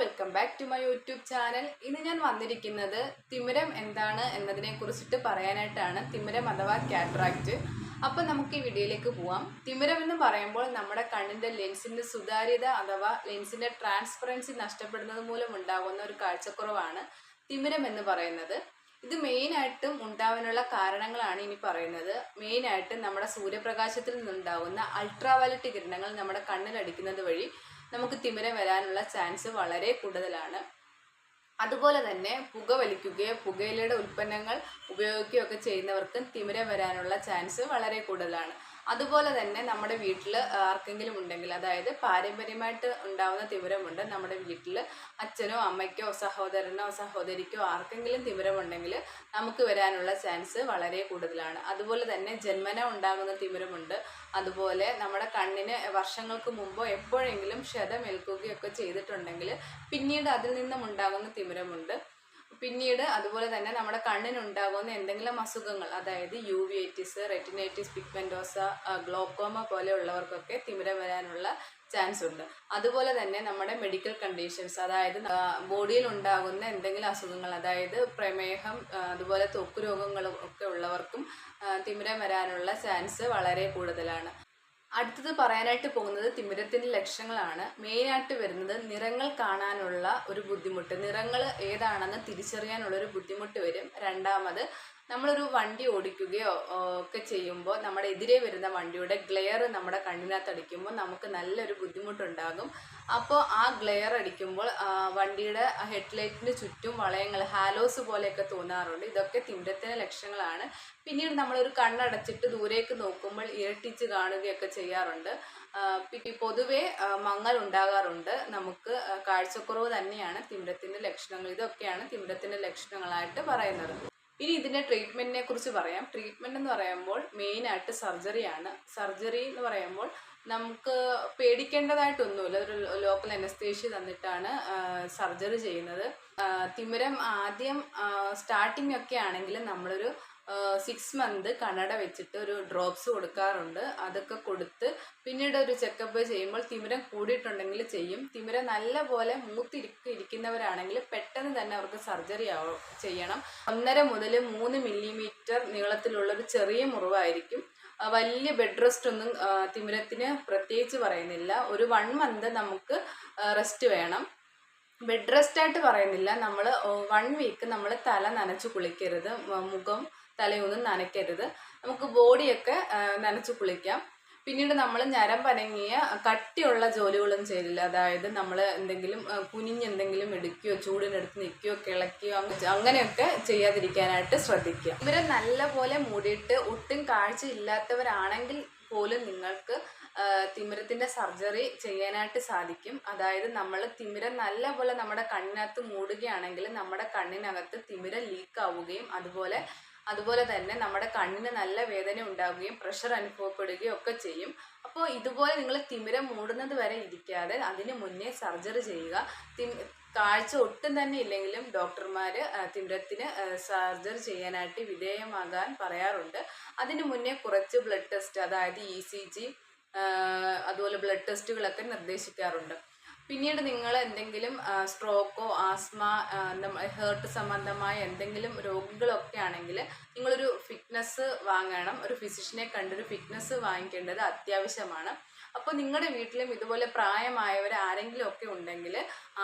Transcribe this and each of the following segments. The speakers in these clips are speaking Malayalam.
Welcome back to my YouTube channel. ഇന്ന് ഞാൻ വന്നിരിക്കുന്നത് തിമിരം എന്താണ് എന്നതിനെ കുറിച്ചിട്ട് പറയാനായിട്ടാണ്. തിമിരം അഥവാ കാറ്ററാക്റ്റ് അപ്പം നമുക്ക് ഈ വീഡിയോയിലേക്ക് പോവാം. തിമിരം എന്ന് പറയുമ്പോൾ നമ്മുടെ കണ്ണിന്റെ ലെൻസിന്റെ സുതാര്യത അഥവാ ലെൻസിന്റെ ട്രാൻസ്പെറൻസി നഷ്ടപ്പെടുന്നത് മൂലം ഉണ്ടാകുന്ന ഒരു കാഴ്ചക്കുറവാണ് തിമിരം എന്ന് പറയുന്നത്. ഇത് മെയിനായിട്ടും ഉണ്ടാവാനുള്ള കാരണങ്ങളാണ് ഇനി പറയുന്നത്. മെയിനായിട്ട് നമ്മുടെ സൂര്യപ്രകാശത്തിൽ നിന്നുണ്ടാകുന്ന അൾട്രാവയലറ്റ് കിരണങ്ങൾ നമ്മുടെ കണ്ണിലടിക്കുന്നത് വഴി നമുക്ക് തിമിരം വരാനുള്ള ചാൻസ് വളരെ കൂടുതലാണ്. അതുപോലെ തന്നെ പുക വലിക്കുകയോ പുകയിലയുടെ ഉൽപ്പന്നങ്ങൾ ഉപയോഗിക്കുകയോ ഒക്കെ ചെയ്യുന്നവർക്കും തിമിരം വരാനുള്ള ചാൻസ് വളരെ കൂടുതലാണ്. അതുപോലെ തന്നെ നമ്മുടെ വീട്ടിൽ ആർക്കെങ്കിലും ഉണ്ടെങ്കിൽ അതായത് പാരമ്പര്യമായിട്ട് ഉണ്ടാവുന്ന തിമിരമുണ്ട് നമ്മുടെ വീട്ടിൽ അച്ഛനോ അമ്മയ്ക്കോ സഹോദരനോ സഹോദരിക്കോ ആർക്കെങ്കിലും തിമിരമുണ്ടെങ്കിൽ നമുക്ക് വരാനുള്ള ചാൻസ് വളരെ കൂടുതലാണ്. അതുപോലെ തന്നെ ജന്മന ഉണ്ടാകുന്ന തിമിരമുണ്ട് അതുപോലെ നമ്മുടെ കണ്ണിന് വർഷങ്ങൾക്ക് മുമ്പോ എപ്പോഴെങ്കിലും ക്ഷതമേൽക്കുകയൊക്കെ ചെയ്തിട്ടുണ്ടെങ്കിൽ പിന്നീട് അതിൽ നിന്നും ഉണ്ടാകുന്ന തിമിരമുണ്ട് പിന്നീട് അതുപോലെ തന്നെ നമ്മുടെ കണ്ണിനുണ്ടാകുന്ന എന്തെങ്കിലും അസുഖങ്ങൾ അതായത് യുവിഐറ്റിസ് റെറ്റിനൈറ്റിസ് പിഗ്മെന്റോസ ഗ്ലോക്കോമ പോലെയുള്ളവർക്കൊക്കെ തിമിരം വരാനുള്ള ചാൻസ് ഉണ്ട്. അതുപോലെ തന്നെ നമ്മുടെ മെഡിക്കൽ കണ്ടീഷൻസ് അതായത് ബോഡിയിൽ ഉണ്ടാകുന്ന എന്തെങ്കിലും അസുഖങ്ങൾ അതായത് പ്രമേഹം അതുപോലെ ത്വക്ക് രോഗങ്ങളും ഒക്കെ ഉള്ളവർക്കും തിമിരം വരാനുള്ള ചാൻസ് വളരെ കൂടുതലാണ്. അടുത്തത് പറയാനായിട്ട് പോകുന്നത് തിമിരത്തിന്റെ ലക്ഷണങ്ങളാണ്. മെയിനായിട്ട് വരുന്നത് നിറങ്ങൾ കാണാനുള്ള ഒരു ബുദ്ധിമുട്ട്. നിറങ്ങൾ ഏതാണെന്ന് തിരിച്ചറിയാനുള്ള ഒരു ബുദ്ധിമുട്ട് വരും. രണ്ടാമത് നമ്മളൊരു വണ്ടി ഓടിക്കുകയോ ഒക്കെ ചെയ്യുമ്പോൾ നമ്മുടെ എതിരെ വരുന്ന വണ്ടിയുടെ ഗ്ലെയർ നമ്മുടെ കണ്ണിനകത്ത് അടിക്കുമ്പോൾ നമുക്ക് നല്ലൊരു ബുദ്ധിമുട്ടുണ്ടാകും. അപ്പോൾ ആ ഗ്ലെയർ അടിക്കുമ്പോൾ വണ്ടിയുടെ ഹെഡ് ഹെഡ്ലൈറ്റിന് ചുറ്റും വളയങ്ങൾ ഹാലോസ് പോലെയൊക്കെ തോന്നാറുണ്ട്. ഇതൊക്കെ തിമിരത്തിന്റെ ലക്ഷണങ്ങളാണ്. പിന്നീട് നമ്മളൊരു കണ്ണടച്ചിട്ട് ദൂരേക്ക് നോക്കുമ്പോൾ ഇരട്ടിച്ച് കാണുകയൊക്കെ ചെയ്യാറുണ്ട്. പൊതുവെ മങ്ങൽ ഉണ്ടാകാറുണ്ട്. നമുക്ക് കാഴ്ചക്കുറവ് തന്നെയാണ് തിമിരത്തിന്റെ ലക്ഷണങ്ങൾ. ഇതൊക്കെയാണ് തിമിരത്തിന്റെ ലക്ഷണങ്ങളായിട്ട് പറയുന്നത്. ഇനി ഇതിന്റെ ട്രീറ്റ്മെന്റിനെ കുറിച്ച് പറയാം. ട്രീറ്റ്മെന്റ് എന്ന് പറയുമ്പോൾ മെയിനായിട്ട് സർജറിയാണ് സർജറി എന്ന് പറയുമ്പോൾ നമുക്ക് പേടിക്കേണ്ടതായിട്ടൊന്നുമില്ല. ഒരു ലോക്കൽ അനസ്തേഷ്യ തന്നിട്ടാണ് സർജറി ചെയ്യുന്നത്. തിമിരം ആദ്യം സ്റ്റാർട്ടിംഗ് ഒക്കെ ആണെങ്കിൽ നമ്മളൊരു സിക്സ് മന്ത് കണ്ണട വെച്ചിട്ട് ഒരു ഡ്രോപ്സ് കൊടുക്കാറുണ്ട്. അതൊക്കെ കൊടുത്ത് പിന്നീട് ഒരു ചെക്കപ്പ് ചെയ്യുമ്പോൾ തിമിരം കൂടിയിട്ടുണ്ടെങ്കിൽ ചെയ്യും. തിമിരം നല്ലപോലെ മൂത്തിരിക്ക് ഇരിക്കുന്നവരാണെങ്കിൽ പെട്ടെന്ന് തന്നെ അവർക്ക് സർജറി ചെയ്യണം. ഒന്നര മുതൽ മൂന്ന് മില്ലിമീറ്റർ നീളത്തിലുള്ള ഒരു ചെറിയ മുറിവായിരിക്കും. വലിയ ബെഡ് റെസ്റ്റ് ഒന്നും തിമിരത്തിന് പ്രത്യേകിച്ച് പറയുന്നില്ല. ഒരു വൺ മന്ത് നമുക്ക് റെസ്റ്റ് വേണം. ബെഡ് റെസ്റ്റ് ആയിട്ട് പറയുന്നില്ല. നമ്മൾ വൺ വീക്ക് നമ്മൾ തല നനച്ച് കുളിക്കരുത്. മുഖം തലയൊന്നും നനയ്ക്കരുത്. നമുക്ക് ബോഡിയൊക്കെ നനച്ച് കുളിക്കാം. പിന്നീട് നമ്മൾ ഞരമ്പനങ്ങിയ കട്ടിയുള്ള ജോലികളും ചെയ്തില്ല അതായത് നമ്മൾ എന്തെങ്കിലും കുനിഞ്ഞെന്തെങ്കിലും എടുക്കുകയോ ചൂടിനെടുത്ത് നിൽക്കുകയോ കിളക്കുകയോ അങ്ങ- അങ്ങനെയൊക്കെ ചെയ്യാതിരിക്കാനായിട്ട് ശ്രദ്ധിക്കുക. ഇവരെ നല്ലപോലെ മൂടിയിട്ട് ഒട്ടും കാഴ്ച ഇല്ലാത്തവരാണെങ്കിൽ പോലും നിങ്ങൾക്ക് തിമിരത്തിന്റെ സർജറി ചെയ്യാനായിട്ട് സാധിക്കും. അതായത് നമ്മൾ തിമിരം നല്ലപോലെ നമ്മുടെ കണ്ണിനകത്ത് മൂടുകയാണെങ്കിൽ നമ്മുടെ കണ്ണിനകത്ത് തിമിരം ലീക്ക് ആവുകയും അതുപോലെ അതുപോലെ തന്നെ നമ്മുടെ കണ്ണിന് നല്ല വേദന ഉണ്ടാവുകയും പ്രഷർ അനുഭവപ്പെടുകയും ഒക്കെ ചെയ്യും. അപ്പോൾ ഇതുപോലെ നിങ്ങൾ തിമിരം മൂടുന്നത് വരെ ഇരിക്കാതെ അതിന് മുന്നേ സർജറി ചെയ്യുക. കാഴ്ച ഒട്ടും തന്നെ ഇല്ലെങ്കിലും ഡോക്ടർമാർ തിമിരത്തിന് സർജറി ചെയ്യാനായിട്ട് വിധേയമാകാൻ പറയാറുണ്ട്. അതിന് മുന്നേ കുറച്ച് ബ്ലഡ് ടെസ്റ്റ് അതായത് ഇ സി ജി അതുപോലെ ബ്ലഡ് ടെസ്റ്റുകളൊക്കെ നിർദ്ദേശിക്കാറുണ്ട്. പിന്നീട് നിങ്ങൾ എന്തെങ്കിലും സ്ട്രോക്കോ ആസ്മ ഹേർട്ട് സംബന്ധമായ എന്തെങ്കിലും രോഗികളൊക്കെ ആണെങ്കിൽ നിങ്ങളൊരു ഫിറ്റ്നസ് വാങ്ങണം. ഒരു ഫിസിഷ്യനെ കണ്ടൊരു ഫിറ്റ്നസ് വാങ്ങിക്കേണ്ടത് അത്യാവശ്യമാണ്. അപ്പോൾ നിങ്ങളുടെ വീട്ടിലും ഇതുപോലെ പ്രായമായവർ ആരെങ്കിലും ഒക്കെ ഉണ്ടെങ്കിൽ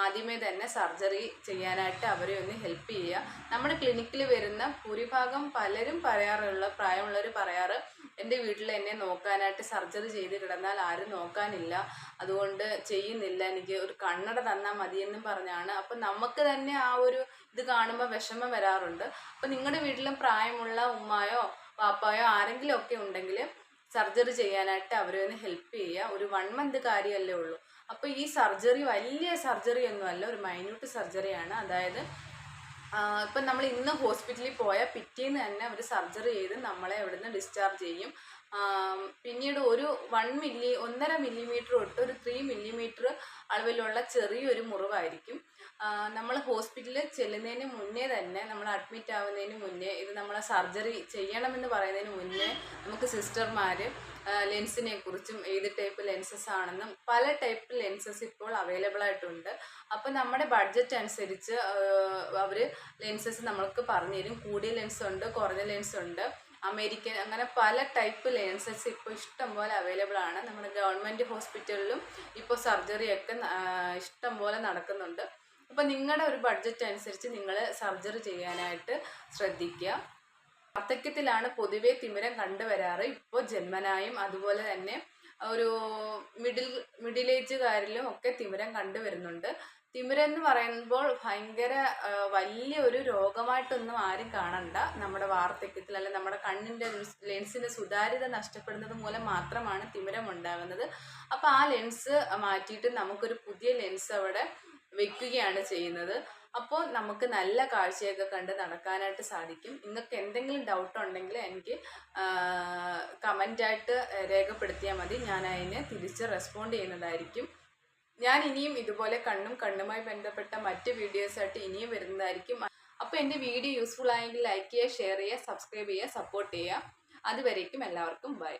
ആദ്യമേ തന്നെ സർജറി ചെയ്യാനായിട്ട് അവരെ ഒന്ന് ഹെൽപ്പ് ചെയ്യുക. നമ്മുടെ ക്ലിനിക്കിൽ വരുന്ന ഭൂരിഭാഗം പലരും പറയാറുള്ള പ്രായമുള്ളവർ പറയാറ് എന്റെ വീട്ടിൽ എന്നെ നോക്കാനായിട്ട് സർജറി ചെയ്ത് കിടന്നാൽ ആരും നോക്കാനില്ല. അതുകൊണ്ട് ചെയ്യുന്നില്ല. എനിക്ക് ഒരു കണ്ണട തന്നാൽ മതിയെന്നും പറഞ്ഞാണ്. അപ്പം നമുക്ക് തന്നെ ആ ഒരു ഇത് കാണുമ്പോൾ വിഷമം വരാറുണ്ട്. അപ്പം നിങ്ങളുടെ വീട്ടിലും പ്രായമുള്ള ഉമ്മായോ പാപ്പായോ ആരെങ്കിലും ഒക്കെ ഉണ്ടെങ്കിൽ സർജറി ചെയ്യാനായിട്ട് അവരെ ഒന്ന് ഹെൽപ്പ് ചെയ്യുക. ഒരു വൺ മന്ത് കാര്യമല്ലേ ഉള്ളൂ. അപ്പോൾ ഈ സർജറി വലിയ സർജറി ഒന്നുമല്ല ഒരു മൈന്യൂട്ട് സർജറിയാണ് അതായത് ഇപ്പം നമ്മൾ ഇന്ന് ഹോസ്പിറ്റലിൽ പോയാൽ പിറ്റേന്ന് തന്നെ അവർ സർജറി ചെയ്ത് നമ്മളെ അവിടുന്ന് ഡിസ്ചാർജ് ചെയ്യും. പിന്നീട് ഒരു വൺ മില്ലി ഒന്നര മില്ലിമീറ്റർ തൊട്ട് ഒരു ത്രീ മില്ലിമീറ്റർ അളവിലുള്ള ചെറിയൊരു മുറിവായിരിക്കും. നമ്മൾ ഹോസ്പിറ്റലിൽ ചെല്ലുന്നതിന് മുന്നേ തന്നെ നമ്മൾ അഡ്മിറ്റ് ആവുന്നതിന് മുന്നേ ഇത് നമ്മളെ സർജറി ചെയ്യണമെന്ന് പറയുന്നതിന് മുന്നേ നമുക്ക് സിസ്റ്റർമാർ ലെൻസിനെ കുറിച്ചും ഏത് ടൈപ്പ് ലെൻസസ് ആണെന്നും പല ടൈപ്പ് ലെൻസസ് ഇപ്പോൾ അവൈലബിൾ ആയിട്ടുണ്ട്. അപ്പം നമ്മുടെ ബഡ്ജറ്റ് അനുസരിച്ച് അവർ ലെൻസസ് നമ്മൾക്ക് പറഞ്ഞു തരും. കൂടിയ ലെൻസ് ഉണ്ട് കുറഞ്ഞ ലെൻസ് ഉണ്ട്. അമേരിക്കൻ അങ്ങനെ പല ടൈപ്പ് ലെൻസസ് ഇപ്പോൾ ഇഷ്ടംപോലെ അവൈലബിൾ ആണ്. നമ്മുടെ ഗവൺമെന്റ് ഹോസ്പിറ്റലിലും ഇപ്പോൾ സർജറിയൊക്കെ ഇഷ്ടംപോലെ നടക്കുന്നുണ്ട്. അപ്പോൾ നിങ്ങളുടെ ഒരു ബഡ്ജറ്റ് അനുസരിച്ച് നിങ്ങൾ സർജറി ചെയ്യാനായിട്ട് ശ്രദ്ധിക്കുക വാർദ്ധക്യത്തിലാണ് പൊതുവെ തിമിരം കണ്ടുവരാറ്. ഇപ്പോൾ ജന്മനായും അതുപോലെ തന്നെ ഒരു മിഡിൽ മിഡിൽ ഏജുകാരിലും ഒക്കെ തിമിരം കണ്ടുവരുന്നുണ്ട്. തിമിരം എന്ന് പറയുമ്പോൾ ഭയങ്കര വലിയ ഒരു രോഗമായിട്ടൊന്നും ആരും കാണണ്ട. നമ്മുടെ വാർദ്ധക്യത്തിൽ അല്ലെ നമ്മുടെ കണ്ണിന്റെ ലെൻസിന്റെ സുതാര്യത നഷ്ടപ്പെടുന്നത് മൂലം മാത്രമാണ് തിമിരം ഉണ്ടാകുന്നത് അപ്പോൾ ആ ലെൻസ് മാറ്റിയിട്ട് നമുക്കൊരു പുതിയ ലെൻസ് അവിടെ വെക്കുകയാണ് ചെയ്യുന്നത്. അപ്പോൾ നമുക്ക് നല്ല കാഴ്ചയൊക്കെ കണ്ട് നടക്കാനായിട്ട് സാധിക്കും. നിങ്ങൾക്ക് എന്തെങ്കിലും ഡൗട്ട് ഉണ്ടെങ്കിൽ എനിക്ക് കമന്റായിട്ട് രേഖപ്പെടുത്തിയാൽ മതി. ഞാൻ അതിനെ തിരിച്ച് റെസ്പോണ്ട് ചെയ്യുന്നതായിരിക്കും. ഞാൻ ഇനിയും ഇതുപോലെ കണ്ണും കണ്ണുമായി ബന്ധപ്പെട്ട മറ്റ് വീഡിയോസായിട്ട് ഇനിയും വരുന്നതായിരിക്കും. അപ്പോൾ എന്റെ വീഡിയോ യൂസ്ഫുൾ ആയെങ്കിൽ ലൈക്ക് ചെയ്യുക ഷെയർ ചെയ്യുക സബ്സ്ക്രൈബ് ചെയ്യുക സപ്പോർട്ട് ചെയ്യുക. അതുവരേക്കും എല്ലാവർക്കും ബൈ